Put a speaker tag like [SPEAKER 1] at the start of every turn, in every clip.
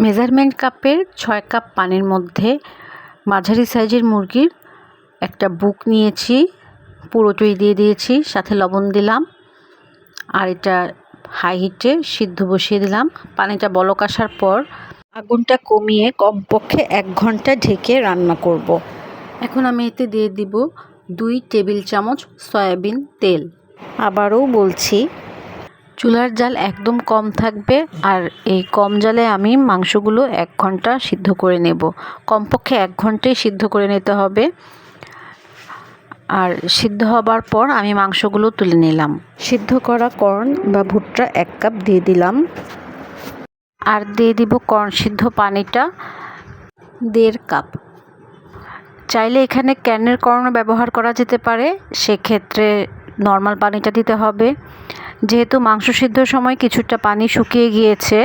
[SPEAKER 1] Measurement কাপের ছয় cup পানির মধ্যে মাঝারি সাইজের মুরগির একটা বুক নিয়েছি পুরোটাই দিয়ে দিয়েছি, সাথে লবণ দিলাম, আর এটা হাই হিটে সিদ্ধ বসিয়ে দিলাম পানিটা বলক আসার পর আগুনটা কমিয়ে কমপক্ষে এক ঘণ্টা ঢেকে রান্না করব। এখন আমি এতে দিয়ে দিব দুই টেবিল চামচ সয়াবিন তেল আবারও বলছি চুলার জাল একদম কম থাকবে আর এই কম জালে আমি মাংসগুলো এক ঘণ্টা সিদ্ধ করে নেব। কমপক্ষে এক ঘন্টাই সিদ্ধ করে নিতে হবে। আর সিদ্ধ হবার পর আমি মাংসগুলো তুলে নিলাম। সিদ্ধ করা কর্ন বা ভুট্টা এক কাপ দিয়ে দিলাম। আর দিয়ে দিব কর্ন সিদ্ধ পানিটা দেড় কাপ। চাইলে এখানে ক্যানের কর্ন ব্যবহার করা যেতে পারে। সেক্ষেত্রে নর্মাল পানিটা দিতে হবে। যেহেতু মাংস সিদ্ধর সময় কিছুটা পানি শুকিয়ে গিয়েছে,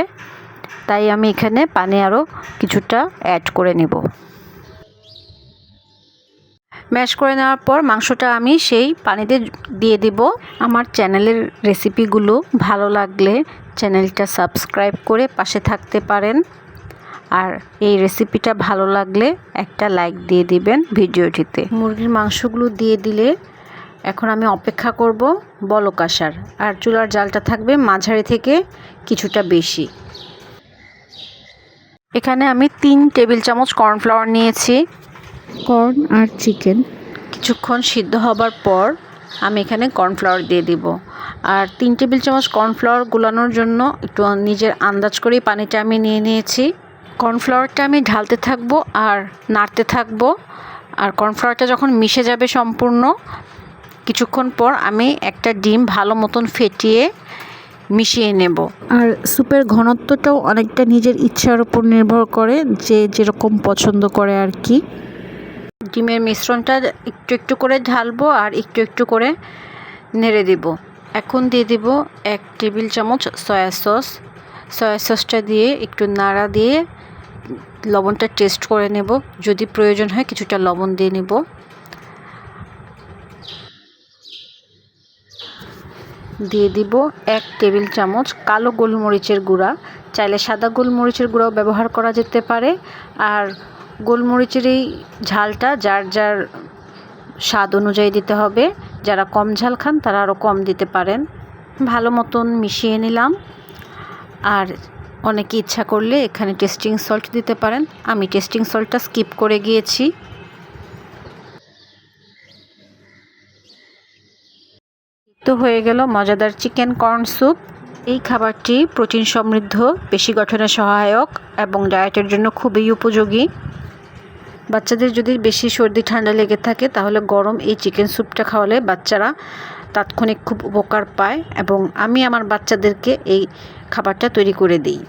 [SPEAKER 1] তাই আমি এখানে পানি আরও কিছুটা অ্যাড করে নেব। ম্যাশ করে নেওয়ার পর মাংসটা আমি সেই পানিতে দিয়ে দিব। আমার চ্যানেলের রেসিপিগুলো ভালো লাগলে চ্যানেলটা সাবস্ক্রাইব করে পাশে থাকতে পারেন। আর এই রেসিপিটা ভালো লাগলে একটা লাইক দিয়ে দিবেন ভিডিওটিতে। মুরগির মাংসগুলো দিয়ে দিলে এখন আমি অপেক্ষা করব বলক আসার। আর চুলার জালটা থাকবে মাঝারি থেকে কিছুটা বেশি। এখানে আমি তিন টেবিল চামচ কর্নফ্লাওয়ার নিয়েছি। কর্ন আর চিকেন। কিছুক্ষণ সিদ্ধ হবার পর আমি এখানে কর্নফ্লাওয়ার দিয়ে দিব। আর তিন টেবিল চামচ কর্নফ্লাওয়ার গুলানোর জন্য একটু নিজের আন্দাজ করেই পানিটা আমি নিয়ে নিয়েছি। কর্নফ্লাওয়ারটা আমি ঢালতে থাকব আর নাড়তে থাকব। আর কর্নফ্লাওয়ারটা যখন মিশে যাবে সম্পূর্ণ কিছুক্ষণ পর আমি একটা ডিম ভালো মতন ফেটিয়ে মিশিয়ে নেব। আর স্যুপের ঘনত্বটাও অনেকটা নিজের ইচ্ছার উপর নির্ভর করে যে যেরকম পছন্দ করে আর কি। ডিমের মিশ্রণটা একটু একটু করে ঢালবো আর একটু একটু করে নেড়ে দেব। এখন দিয়ে দিব এক টেবিল চামচ সয়া সস। সয়া সসটা দিয়ে একটু নাড়া দিয়ে লবণটা টেস্ট করে নেব। যদি প্রয়োজন হয় কিছুটা লবণ দিয়ে নেব। দিয়ে দিব এক টেবিল চামচ কালো গোলমরিচের গুঁড়া। চাইলে সাদা গোলমরিচের গুঁড়াও ব্যবহার করা যেতে পারে। আর গোলমরিচের এই ঝালটা যার যার স্বাদ অনুযায়ী দিতে হবে। যারা কম ঝাল খান তারা আরও কম দিতে পারেন। ভালো মতন মিশিয়ে নিলাম। আর অনেকে ইচ্ছা করলে এখানে টেস্টিং সল্ট দিতে পারেন। আমি টেস্টিং সল্টটা স্কিপ করে গিয়েছি। তো হয়ে গেল মজাদার চিকেন কর্ন স্যুপ। এই খাবারটি প্রোটিন সমৃদ্ধ, পেশি গঠনে সহায়ক এবং ডায়েটের জন্য খুবই উপযোগী। বাচ্চাদের যদি বেশি সর্দি, ঠান্ডা লেগে থাকে, তাহলে গরম এই চিকেন স্যুপটা খাওয়ালে বাচ্চারা তাৎক্ষণিক খুব উপকার পায় এবং আমি আমার বাচ্চাদেরকে এই খাবারটা তৈরি করে দিই।